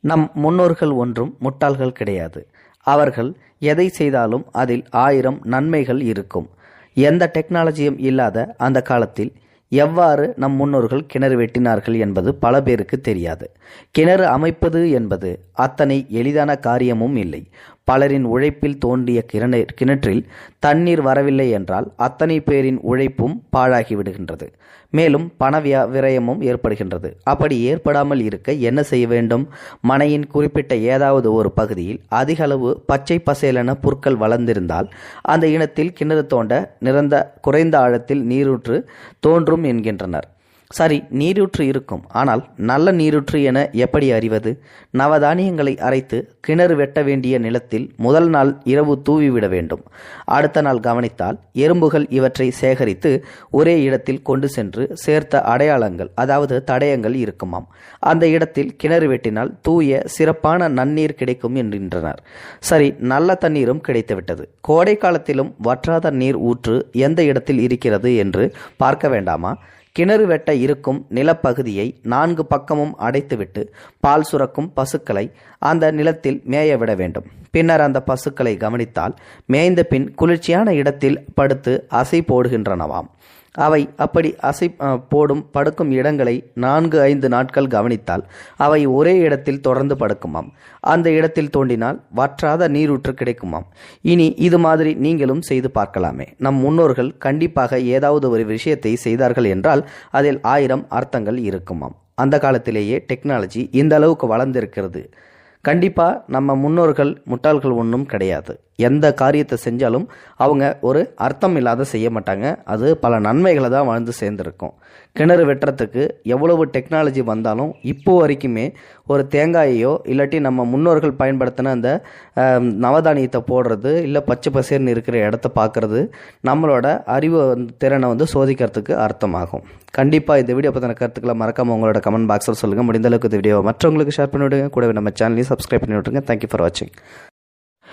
நம் முன்னோர்கள் ஒன்றும் முட்டாள்கள் கிடையாது. அவர்கள் எதை செய்தாலும் அதில் ஆயிரம் நன்மைகள் இருக்கும். எந்த டெக்னாலஜியும் இல்லாத அந்த காலத்தில் எவ்வாறு நம் முன்னோர்கள் கிணறு வெட்டினார்கள் என்பது பல பேருக்கு தெரியாது. கிணறு அமைப்பது என்பது அத்தனை எளிதான காரியமும் இல்லை. பலரின் உழைப்பில் தோண்டிய கிணறு கிணற்றில் தண்ணீர் வரவில்லை என்றால் அத்தனை பேரின் உழைப்பும் பாழாகி விடுகின்றது. மேலும் பண விரயமும் ஏற்படுகின்றது. அப்படி ஏற்படாமல் இருக்க என்ன செய்ய வேண்டும்? மனையின் குறிப்பிட்ட ஏதாவது ஒரு பகுதியில் அதிக அளவு பச்சை பசேலென புற்கள் வளர்ந்திருந்தால் அந்த இனத்தில் கிணறு தோண்ட நிறந்த குறைந்த ஆழத்தில் நீரூற்று தோன்றும் என்கின்றனர். சரி நீரூற்று இருக்கும். ஆனால் நல்ல நீரூற்று என எப்படி அறிவது? நவதானியங்களை அரைத்து கிணறு வெட்ட வேண்டிய நிலத்தில் முதல் நாள் இரவு தூவிவிட வேண்டும். அடுத்த நாள் கவனித்தால் எறும்புகள் இவற்றை சேகரித்து ஒரே இடத்தில் கொண்டு சென்று சேர்த்த அடையாளங்கள் அதாவது தடயங்கள் இருக்குமாம். அந்த இடத்தில் கிணறு வெட்டினால் தூய சிறப்பான நன்னீர் கிடைக்கும் என்கின்றனர் சரி நல்ல தண்ணீரும் கிடைத்துவிட்டது. கோடை காலத்திலும் வற்றாத நீர் ஊற்று எந்த இடத்தில் இருக்கிறது என்று பார்க்க வேண்டாமா? கிணறு வெட்ட இருக்கும் நிலப்பகுதியை நான்கு பக்கமும் அடைத்துவிட்டு பால் சுரக்கும் பசுக்களை அந்த நிலத்தில் மேய விட வேண்டும். பின்னர் அந்த பசுக்களை கவனித்தால் மேய்ந்த பின் குளிர்ச்சியான இடத்தில் படுத்து அசை போடுகின்றனவாம். அவை அப்படி அசை போடும் படுக்கும் இடங்களை நான்கு ஐந்து நாட்கள் கவனித்தால் அவை ஒரே இடத்தில் தொடர்ந்து படுக்குமாம். அந்த இடத்தில் தோண்டினால் வற்றாத நீரூற்று கிடைக்குமாம். இனி இது மாதிரி நீங்களும் செய்து பார்க்கலாமே. நம் முன்னோர்கள் கண்டிப்பாக ஏதாவது ஒரு விஷயத்தை செய்தார்கள் என்றால் அதில் ஆயிரம் அர்த்தங்கள் இருக்குமாம். அந்த காலத்திலேயே டெக்னாலஜி இந்த அளவுக்கு வளர்ந்திருக்கிறது. கண்டிப்பாக நம்ம முன்னோர்கள் முட்டாள்கள் ஒன்றும் கிடையாது. எந்த காரியத்தை செஞ்சாலும் அவங்க ஒரு அர்த்தம் இல்லாத செய்ய மாட்டாங்க. அது பல நன்மைகளை தான் வாழ்ந்து சேர்ந்துருக்கும். கிணறு வெட்டுறதுக்கு எவ்வளவு டெக்னாலஜி வந்தாலும் இப்போ வரைக்குமே ஒரு தேங்காயையோ இல்லாட்டி நம்ம முன்னோர்கள் பயன்படுத்தின அந்த நவதானியத்தை போடுறது இல்லை பச்சை பசேர்னு இருக்கிற இடத்த பார்க்குறது நம்மளோட அறிவு திறனை வந்து சோதிக்கிறதுக்கு அர்த்தமாகும். கண்டிப்பாக இந்த வீடியோ பற்றின கருத்துக்களை மறக்காமல் உங்களோட கமெண்ட் பாக்ஸில் சொல்லுங்கள் முடிந்தளவுக்கு இந்த வீடியோ மற்றவங்களுக்கு ஷேர் பண்ணி விடுங்க. கூடவே நம்ம சேனலையும் சப்ஸ்கிரைப் பண்ணி விட்டுருங்க. தேங்க்யூ ஃபார் வாட்சிங்